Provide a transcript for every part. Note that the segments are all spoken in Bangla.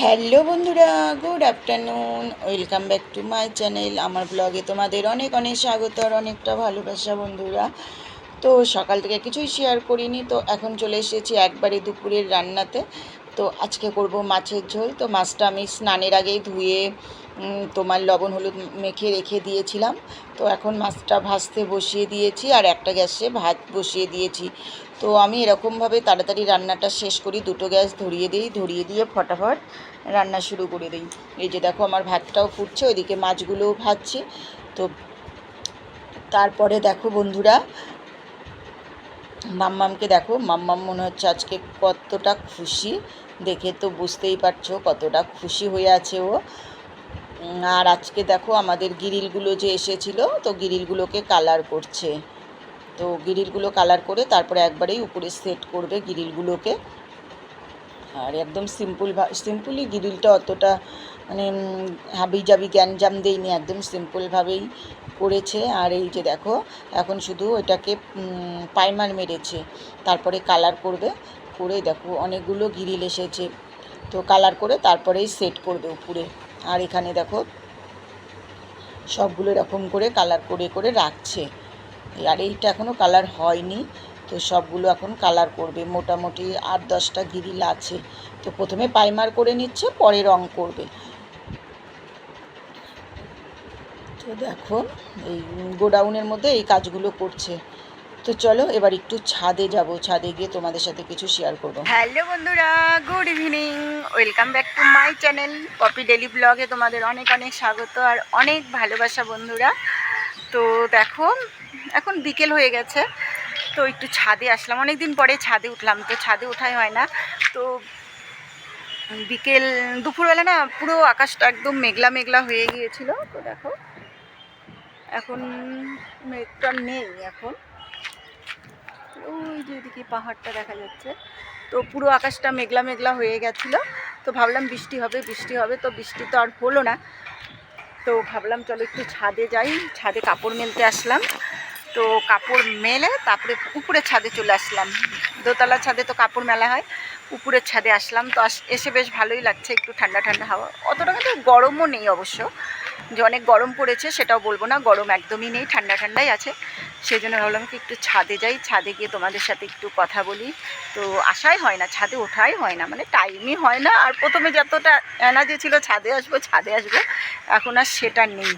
হ্যালো বন্ধুরা, good afternoon, welcome back to my channel. আমার ব্লগে তোমাদের অনেক অনেক স্বাগত আর অনেকটা ভালোবাসা বন্ধুরা। তো সকাল থেকে কিছুই শেয়ার করিনি, তো এখন চলে এসেছি একবারে দুপুরের রান্নাতে। তো আজকে করব মাছের ঝোল, তো মাছটা আমি স্নানের আগেই ধুয়ে তোমার লবণ হলুদ মেখে রেখে দিয়েছিলাম। তো এখন মাছটা ভাজতে বসিয়ে দিয়েছি আর একটা গ্যাসে ভাত বসিয়ে দিয়েছি। তো আমি এরকমভাবে তাড়াতাড়ি রান্নাটা শেষ করি। দুটো গ্যাস ধরিয়ে দিই, ধরিয়ে দিয়ে ফটাফট রান্না শুরু করে দিই। এই যে দেখো আমার ভাতটাও ফুটছে, ওইদিকে মাছগুলোও ভাজছি। তো তারপরে দেখো বন্ধুরা, মাম্মামকে দেখো, মাম্মাম মনে হচ্ছে আজকে কতটা খুশি। দেখে তো বুঝতেই পারছ কতটা খুশি হয়ে আছে ও। আর আজকে দেখো আমাদের গিরিলগুলো যে এসেছিল, তো গিরিলগুলোকে কালার করছে। তো গিরিলগুলো কালার করে তারপরে একবারেই উপরে সেট করবে গিরিলগুলোকে। আর একদম সিম্পল সিম্পলি গ্রিলটা অতটা মানে হাবি জাবি গ্যাঞ্জাম দেয়নি একদম সিম্পলভাবেই করেছে। আর এই যে দেখো, এখন শুধু এটাকে পাইমার মেরেছে। তারপরে কালার করবে, করে দেখো অনেকগুলো গিরিল এসেছে। তো কালার করে তারপরেই সেট করবে উপরে। আর এখানে দেখো, সবগুলো এরকম করে কালার করে করে রাখছে। আর এইটা এখনও কালার হয়নি। তো সবগুলো এখন কালার করবে। মোটামুটি আট দশটা গিরিল আছে। তো প্রথমে পাইমার করে নিচ্ছে, পরে রং করবে। তো দেখো, এই গোডাউনের মধ্যে এই কাজগুলো করছে। তো চলো এবার একটু ছাদে যাব। ছাদে গিয়ে তোমাদের সাথে কিছু শেয়ার করব। হ্যালো বন্ধুরা good evening welcome back to my channel Poppy daily ব্লগে তোমাদের অনেক অনেক স্বাগত আর অনেক ভালোবাসা বন্ধুরা। তো দেখো, এখন বিকেল হয়ে গেছে, তো একটু ছাদে আসলাম। অনেক দিন পরে ছাদে উঠলাম, তো ছাদে ওঠাই হয় না। তো বিকেল, দুপুরবেলা না পুরো আকাশটা একদম মেঘলা মেঘলা হয়ে গিয়েছিল। তো দেখো, এখন মেঘটা নেই এখন। ওই যে এদিকে পাহাড়টা দেখা যাচ্ছে। তো পুরো আকাশটা মেঘলা মেঘলা হয়ে গেছিল। তো ভাবলাম বৃষ্টি হবে বৃষ্টি হবে, তো বৃষ্টি তো আর হলো না। তো ভাবলাম চলো একটু ছাদে যাই। ছাদে কাপড় মেলতে আসলাম। তো কাপড় মেলে তারপরে উপরের ছাদে চলে আসলাম। দোতলা ছাদে তো কাপড় মেলা হয় উপরের ছাদে আসলাম। তো এসে বেশ ভালোই লাগছে একটু ঠান্ডা ঠান্ডা হাওয়া। অতটা কিন্তু গরমও নেই অবশ্য। যে অনেক গরম পড়েছে সেটাও বলব না, গরম একদমই নেই, ঠান্ডা ঠান্ডাই আছে। সেই জন্য ভাবলাম কি একটু ছাদে যাই, ছাদে গিয়ে তোমাদের সাথে একটু কথা বলি। তো আসাই হয় না, ছাদে ওঠাই হয় না মানে টাইমই হয় না। আর প্রথমে যতটা এনার্জি ছিল ছাদে আসব ছাদে আসব, এখন আর সেটা নেই।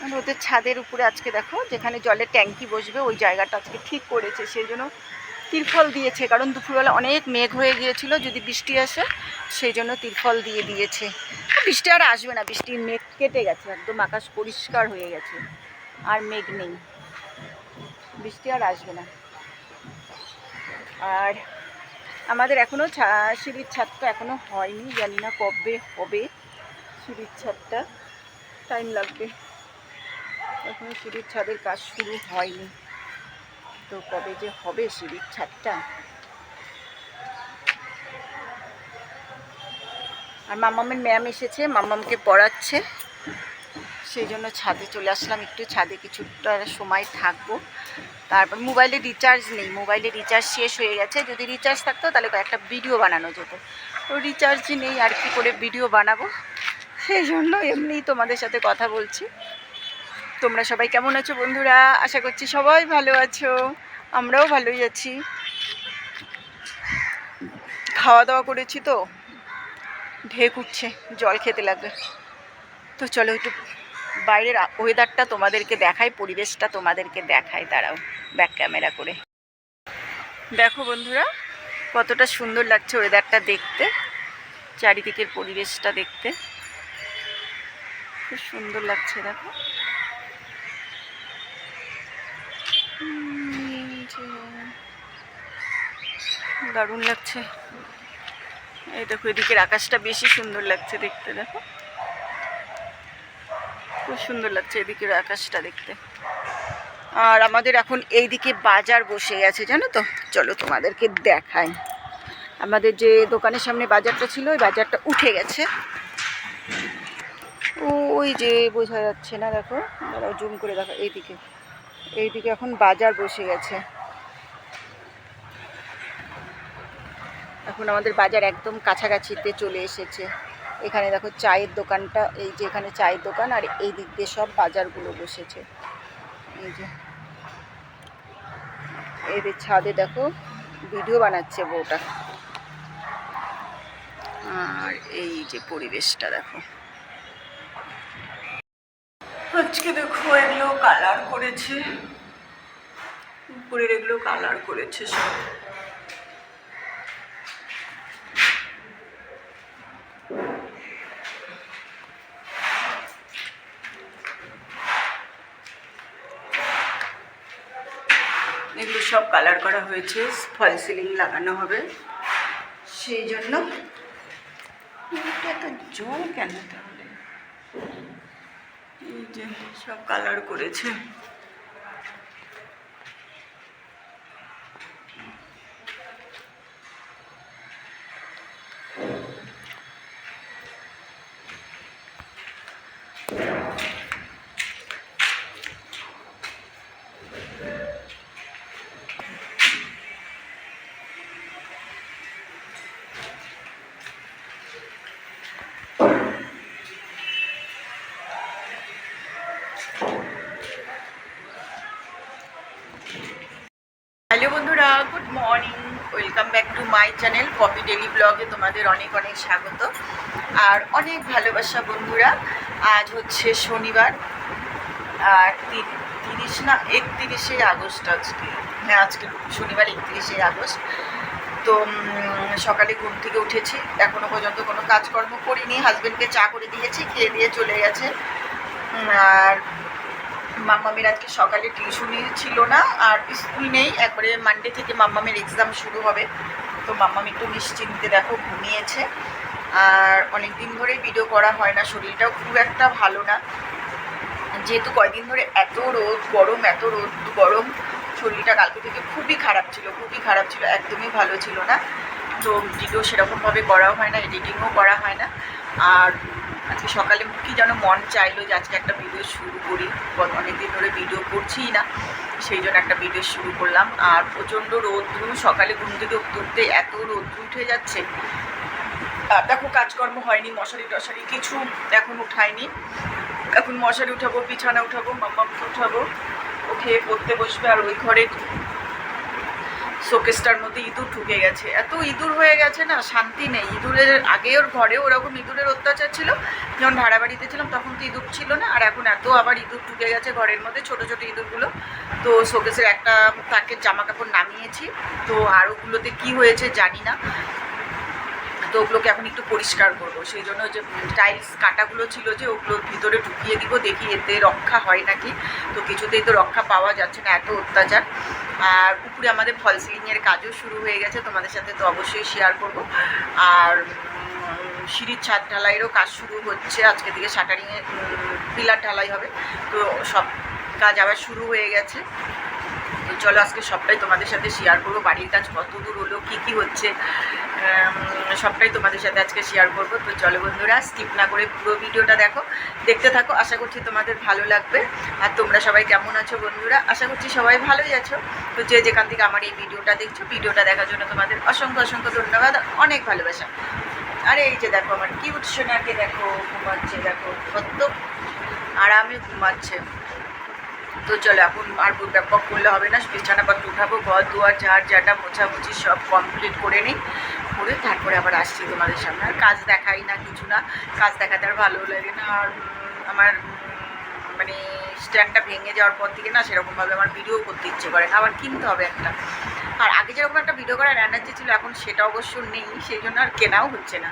মানে ওদের ছাদের উপরে আজকে দেখো, যেখানে জলের ট্যাঙ্কি বসবে, ওই জায়গাটা আজকে ঠিক করেছে সেই জন্য তিরফল দিয়েছে, কারণ দুপুরবেলা অনেক মেঘ হয়ে গিয়েছিল, যদি বৃষ্টি আসে, সেই জন্য তিরফল দিয়ে দিয়েছে। বৃষ্টি আর আসবে না বৃষ্টির মেঘ কেটে গেছে, একদম আকাশ পরিষ্কার হয়ে গেছে, আর মেঘ নেই। বৃষ্টি আর আসবে না। আর আমাদের এখনও সিঁড়ির ছাদটা এখনও হয়নি, জানি না কবে হবে সিঁড়ির ছাদটা। টাইম লাগবে। এখনও সিঁড়ির ছাদের কাজ শুরু হয়নি। তো কবে যে হবে সিঁড়ির ছাদটা? আর মাম্মামের ম্যাম এসেছে মাম্মামকে পড়াচ্ছে। সেই জন্য ছাদে চলে আসলাম একটু, ছাদে কিছুটা সময় থাকব। তারপর মোবাইলে রিচার্জ নেই, মোবাইলে রিচার্জ শেষ হয়ে গেছে। যদি রিচার্জ থাকতো তাহলে একটা ভিডিও বানানো যেত। তো রিচার্জই নেই আর কি করে ভিডিও বানাবো? সেই জন্য এমনিই তোমাদের সাথে কথা বলছি। তোমরা সবাই কেমন আছো বন্ধুরা? আশা করছি সবাই ভালো আছো। আমরাও ভালোই আছি। খাওয়া দাওয়া করেছি তো। ঢেক উঠছে, জল খেতে লাগবে। তো চলো একটু বাইরের ওয়েদারটা তোমাদেরকে দেখাই, পরিবেশটা তোমাদেরকে দেখাই, দাঁড়াও ব্যাক ক্যামেরা করে। দেখো বন্ধুরা, কতটা সুন্দর লাগছে ওয়েদারটা দেখতে, চারিদিকের পরিবেশটা দেখতে। খুব সুন্দর লাগছে, দেখো উম, যে- দারুণ লাগছে। এই দেখো, এদিকের আকাশটা বেশি সুন্দর লাগছে দেখতে, দেখো। খুব সুন্দর লাগছে এদিকের আকাশটা দেখতে। আর আমাদের এখন এইদিকে বাজার বসে গেছে জানো তো? চলো তোমাদেরকে দেখাই। আমাদের যে দোকানের সামনে বাজারটা ছিল, ওই বাজারটা উঠে গেছে। ওই যে বোঝা যাচ্ছে না, দেখো। জুম করে দেখো, এইদিকে। এইদিকে এখন বাজার বসে গেছে। এখন আমাদের বাজার একদম কাছাকাছিতে চলে এসেছে। এখানে দেখো চায়ের দোকানটা, এই যে এখানে চায়ের দোকান আর এই দিক দিয়ে সব বাজারগুলো বসেছে। এই যে। এদের ছাদে দেখো ভিডিও বানাচ্ছে বউটা। আর এই যে পরিবেশটা দেখো। আজকে দেখো এগুলো কালার করেছে। উপরের এগুলো কালার করেছে সব এগুলো সব কালার করা হয়েছে, ফল সিলিং লাগানো হবে। সেই জন্য এত জল কেন তাহলে? এই যে সব কালার করেছে হ্যালো বন্ধুরা good morning welcome back to my channel Poppy daily ব্লগে তোমাদের অনেক অনেক স্বাগত। আর অনেক ভালোবাসা বন্ধুরা, আজ হচ্ছে শনিবার, আর তিরিশ না, একত্রিশে আগস্ট আজকে। হ্যাঁ আজকে শনিবার একত্রিশে আগস্ট। তো সকালে ঘুম থেকে উঠেছি, এখনও পর্যন্ত কোনো কাজকর্ম করিনি। হাজব্যান্ডকে চা করে দিয়েছি, খেয়ে দিয়ে চলে গেছে। আর মাম্মামের আজকে সকালে টিউশনই ছিল না, আর স্কুল নেই, একবারে মানডে থেকে মাম্মামের এক্সাম শুরু হবে। তো মাম্মাম একটু নিশ্চিন্তে দেখো ঘুমিয়েছে, আর অনেক দিন ধরে ভিডিও করা হয় না, শরীরটাও খুব একটা ভালো না। যেহেতু কয়েকদিন ধরে এত রোদ, গরম, এত রোদ গরম, শরীরটা কালকে থেকে খুবই খারাপ ছিল, খুবই খারাপ ছিল, একদমই ভালো ছিল না। তো ভিডিও সেরকমভাবে করাও হয় না এডিটিংও করা হয় না। আর আজকে সকালে কি যেন মন চাইলো যে আজকে একটা ভিডিও শুরু করি। অনেক দিন ধরে ভিডিও করছিই না, সেই জন্য একটা ভিডিও শুরু করলাম। আর প্রচণ্ড রৌদ্র সকালে ঘুম থেকে উঠতে এত রৌদ্র উঠে যাচ্ছে। আর দেখো কাজকর্ম হয়নি, মশারি টশারি কিছু এখন উঠায়নি এখন মশারি উঠাবো, বিছানা উঠাবো মাম্মাকে উঠাবো। ও খেয়ে পড়তে বসবে আর ওই ঘরে শোকেসটার মধ্যে ইঁদুর ঢুকে গেছে। এত ইঁদুর হয়ে গেছে না, শান্তি নেই। ইঁদুরের আগে ওর ঘরে ওরকম ইঁদুরের অত্যাচার ছিল। যখন ভাড়া বাড়িতে ছিলাম তখন তো ইঁদুর ছিল না, আর এখন এত আবার ইঁদুর ঢুকে গেছে ঘরের মধ্যে, ছোট ছোট ইঁদুরগুলো। তো শোকেসের একটা তাকে জামা কাপড় নামিয়েছি। তো আর ওগুলোতে কী হয়েছে জানি না। তো ওগুলোকে এখন একটু পরিষ্কার করব। সেই জন্য যে টাইলস কাটাগুলো ছিল যে ওগুলো ভিতরে ঢুকিয়ে দিব, দেখি এতে রক্ষা হয় নাকি। তো কিছুতেই তো রক্ষা পাওয়া যাচ্ছে না, এত অত্যাচার। আর উপরে আমাদের ফল সিলিংয়ের কাজও শুরু হয়ে গেছে, তোমাদের সাথে তো অবশ্যই শেয়ার করব। আর সিঁড়ির ছাদ ঢালাইয়েরও কাজ শুরু হচ্ছে, আজকে থেকে শাটারিংয়ে পিলার ঢালাই হবে। তো সব কাজ আবার শুরু হয়ে গেছে। তো চলো আজকে সবটাই তোমাদের সাথে শেয়ার করব। বাড়ির কাজ কত দূর হলো, কী কী হচ্ছে সবটাই তোমাদের সাথে আজকে শেয়ার করব। তো চলো বন্ধুরা স্কিপ না করে পুরো ভিডিওটা দেখো, দেখতে থাকো। আশা করছি তোমাদের ভালো লাগবে। আর তোমরা সবাই কেমন আছো বন্ধুরা? আশা করছি সবাই ভালোই আছো। তো যে যেখান থেকে আমার এই ভিডিওটা দেখছ ভিডিওটা দেখার জন্য তোমাদের অসংখ্য অসংখ্য ধন্যবাদ, অনেক ভালোবাসা। আরে এই যে দেখো আমার কিউট সোনাকে দেখো, ঘুমাচ্ছে, দেখো কত আরামে ঘুমাচ্ছে। তো চলো, এখন আর ব্যাপক করলে হবে না। বিছানা পাত উঠাবো, ঘর দুয়ার, ঝাড়, ঝাঁটা, মোছামুছি সব কমপ্লিট করে নিই করে তারপরে আবার আসছি তোমাদের সামনে। আর কাজ দেখাই না কিছু না। কাজ দেখাতে আর ভালো লাগে না। আর আমার মানে স্ট্যান্ডটা ভেঙে যাওয়ার পর থেকে না সেরকমভাবে আমার ভিডিও করতে ইচ্ছে করে আবার কিনতে হবে একটা। আর আগে যেরকম একটা ভিডিও করার এনার্জি ছিল, এখন সেটা অবশ্য নেই। সেই জন্য আর কেনাও হচ্ছে না।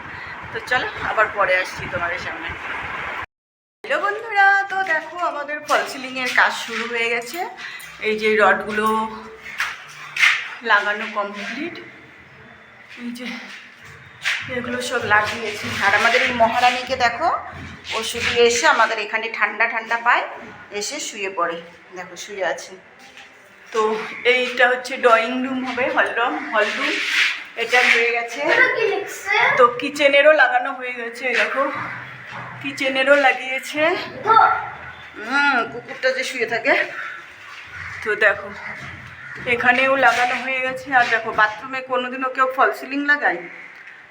তো চলো, আবার পরে আসছি তোমাদের সামনে। হ্যালো বন্ধুরা তো দেখো আমাদের ফল সিলিংয়ের কাজ শুরু হয়ে গেছে। এই যে রডগুলো লাগানো কমপ্লিট এই যে এগুলো সব লাগিয়েছি। আর আমাদের এই মহারানীকে দেখো ও শুধু এসে আমাদের এখানে ঠান্ডা ঠান্ডা পায় এসে শুয়ে পড়ে। দেখো শুয়ে আছে। তো এইটা হচ্ছে ড্রয়িং রুম হবে হল রুম হল রুম এটা হয়ে গেছে। তো কিচেনেরও লাগানো হয়ে গেছে দেখো। কিচেনেরও লাগিয়েছে। হুম, কুকুরটা যে শুয়ে থাকে। তো দেখো, এখানেও লাগানো হয়ে গেছে। আর দেখো, বাথরুমে কোনোদিনও কেউ ফল সিলিং লাগায়?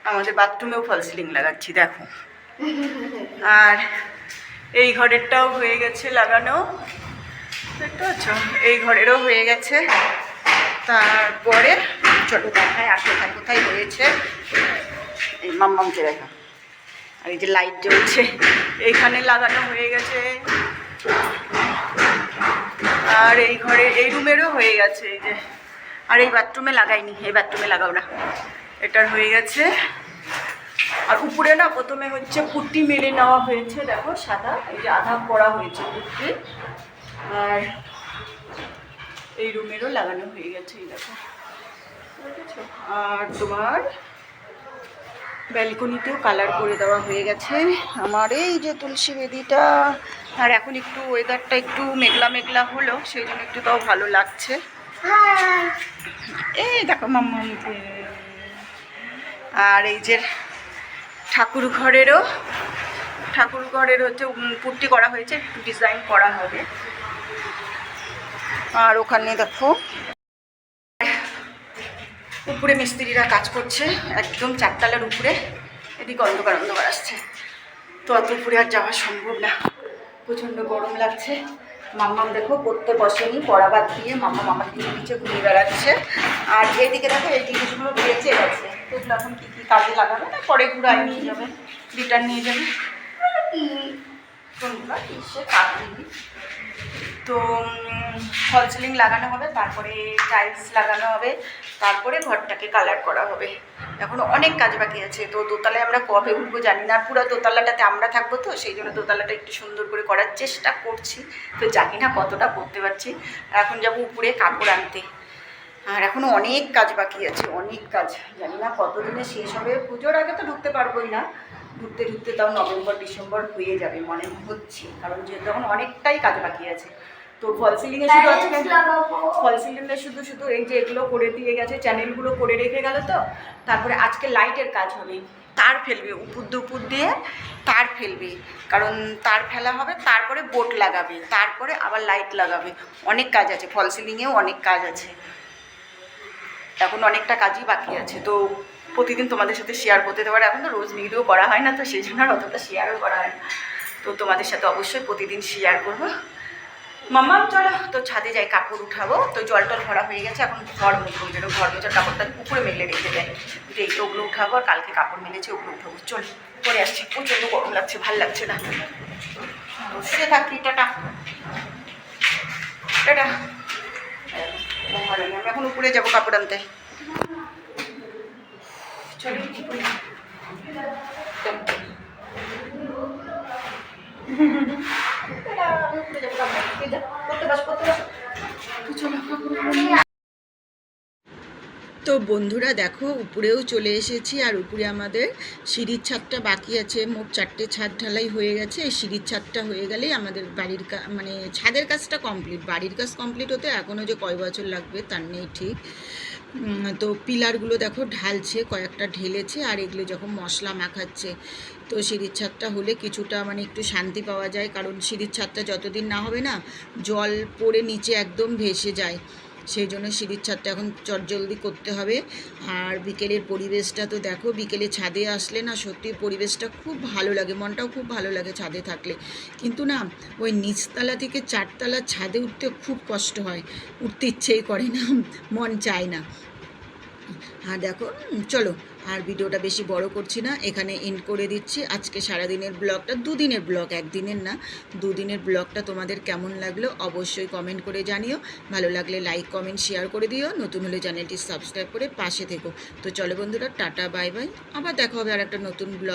আমাদের বাথরুমেও ফল সিলিং লাগাচ্ছি, দেখো। আর এই ঘরেরটাও হয়ে গেছে লাগানো। দেখতে পাচ্ছ? এই ঘরেরও হয়ে গেছে। তারপরে, চলো দেখায় আর কোথায় কোথায় হয়েছে। এই মাম্মামকে দেখা আর এই যে লাইট জ্বলছে এইখানে লাগানো হয়ে গেছে। আর এই ঘরে, এই রুমেরও হয়ে গেছে এই যে। আর এই বাথরুমে লাগাইনি, এই বাথরুমে লাগাও না। এটার হয়ে গেছে। আর উপরে না প্রথমে হচ্ছে পুট্টি মেলে নেওয়া হয়েছে, দেখো, সাদা, এই যে আধা পড়া হয়েছে পুট্টি। আর এই রুমেরও লাগানো হয়ে গেছে, এই দেখো। আর তোমার ব্যালকনিতেও কালার করে দেওয়া হয়ে গেছে। আমার এই যে তুলসী বেদিটা, আর এখন একটু ওয়েদারটা একটু মেঘলা মেঘলা হলো সেই জন্য একটু তাও ভালো লাগছে। এই দেখো মাম্মাকে আর এই যে ঠাকুর ঘরেরও, ঠাকুর ঘরের হচ্ছে পুট্টি করা হয়েছে ডিজাইন করা হবে। আর ওখানে দেখো উপরে মিস্ত্রিরা কাজ করছে, একদম চারতলার উপরে। এদিকে অন্ধকার অন্ধকার আসছে। তো অত উপরে আর যাওয়া সম্ভব না। প্রচণ্ড গরম লাগছে। মাম্মাম দেখো, পড়তে বসেনি, পড়া বাদ দিয়ে মাম্মা মামার দিকে নিচে ঘুরে বেড়াচ্ছে। আর এইদিকে দেখো, এই জিনিসগুলো বেঁচে গেছে। এগুলো এখন কী কী কাজে লাগাবে? না, পরে ঘুরায় নিয়ে যাবে রিটার্ন নিয়ে যাবে। কোনগুলো? কিসে? কাটলি তো ফল সিলিং লাগানো হবে, তারপরে টাইলস লাগানো হবে, তারপরে ঘরটাকে কালার করা হবে। এখন অনেক কাজ বাকি আছে, তো দোতলায় আমরা কবে উঠবো জানি না পুরো দোতলাটাতে আমরা থাকব তো, সেই জন্য দোতলাটা একটু সুন্দর করে করার চেষ্টা করছি। তো জানি না কতটা করতে পারছি। আর এখন যাব উপরে কাপড় আনতে। আর এখনও অনেক কাজ বাকি আছে, অনেক কাজ। জানি না কতদিনে শেষ হবে, পুজোর আগে তো ঢুকতে পারবোই না। ঢুকতে ঢুকতে তাও নভেম্বর, ডিসেম্বর হয়ে যাবে, মনে হচ্ছে। কারণ যেহেতু এখন অনেকটাই কাজ বাকি আছে। তো ফল সিলিংয়ে শুধু আজকে ফল সিলিংয়ে শুধু শুধু এই যে এগুলো করে দিয়ে গেছে চ্যানেলগুলো করে রেখে গেল তো তারপরে আজকে লাইটের কাজ হবে। তার ফেলবে উপর দিয়ে উপর দিয়ে তার ফেলবে কারণ তার ফেলা হবে তারপরে বোট লাগাবে তারপরে আবার লাইট লাগাবে। অনেক কাজ আছে ফল সিলিংয়েও অনেক কাজ আছে। এখন অনেকটা কাজই বাকি আছে তো প্রতিদিন তোমাদের সাথে শেয়ার করতে দেওয়ার এখন তো রোজ ভিডিও করা হয় না তো সেই জন্য আর অতটা শেয়ারও করা হয় না। তো তোমাদের সাথে অবশ্যই প্রতিদিন শেয়ার করব। মাম্মা চলো তো ছাদে যাই, কাপড় উঠাবো। তো জল টল ভরা হয়ে গেছে, এখন ঘর ওই জন্য ঘর মোছার কাপড়টা উপরে মেলে রেখে দেয়। এই তো ওগুলো উঠাবো, আর কালকে কাপড় মেলেছে, ওগুলো উঠাবো। চল, পরে আসছি। প্রচণ্ড গরম লাগছে, ভালো লাগছে না। শুয়ে থাকি, টাটা। টাটা। আমি এখন উপরে যাব কাপড় আনতে। চলো কাপড়। যা, পড়তে বস, পড়তে বস। তো বন্ধুরা দেখো, উপরেও চলে এসেছি আর উপরে আমাদের সিঁড়ির ছাদটা বাকি আছে। মোট চারটে ছাদ ঢালাই হয়ে গেছে। এই সিঁড়ির ছাদটা হয়ে গেলেই আমাদের বাড়ির মানে ছাদের কাজটা কমপ্লিট। বাড়ির কাজ কমপ্লিট হতে এখনও যে কয় বছর লাগবে তার নেই ঠিক। তো পিলারগুলো দেখো ঢালছে, কয়েকটা ঢেলেছে আর এগুলো যখন মশলা মাখাচ্ছে, তো সিঁড়ির ছাদটা হলে কিছুটা মানে একটু শান্তি পাওয়া যায়। কারণ সিঁড়ির ছাদটা যতদিন না হবে না, জল পড়ে নিচে একদম ভেসে যায়। সেই জন্য সিঁড়ির ছাদটা এখন চটজলদি করতে হবে। আর বিকেলের পরিবেশটা তো দেখো, বিকেলে ছাদে আসলে না সত্যি পরিবেশটা খুব ভালো লাগে, মনটাও খুব ভালো লাগে ছাদে থাকলে। কিন্তু না, ওই নিচতলা থেকে চারতলা ছাদে উঠতে খুব কষ্ট হয়, উঠতে ইচ্ছেই করে না, মন চায় না। হ্যাঁ দেখো চলো। আর ভিডিওটা বেশি বড় করছি না, এখানে এন্ড করে দিচ্ছি। আজকে সারাদিনের ব্লগটা, দুদিনের ব্লগ, একদিনের না, দুদিনের ব্লগটা তোমাদের কেমন লাগল অবশ্যই কমেন্ট করে জানিও। ভালো লাগলে লাইক কমেন্ট শেয়ার করে দিও। নতুন হলে চ্যানেলটি সাবস্ক্রাইব করে পাশে থেকো। তো চলো বন্ধুরা, টাটা বাই বাই আবার দেখা হবে আর একটা নতুন ব্লগ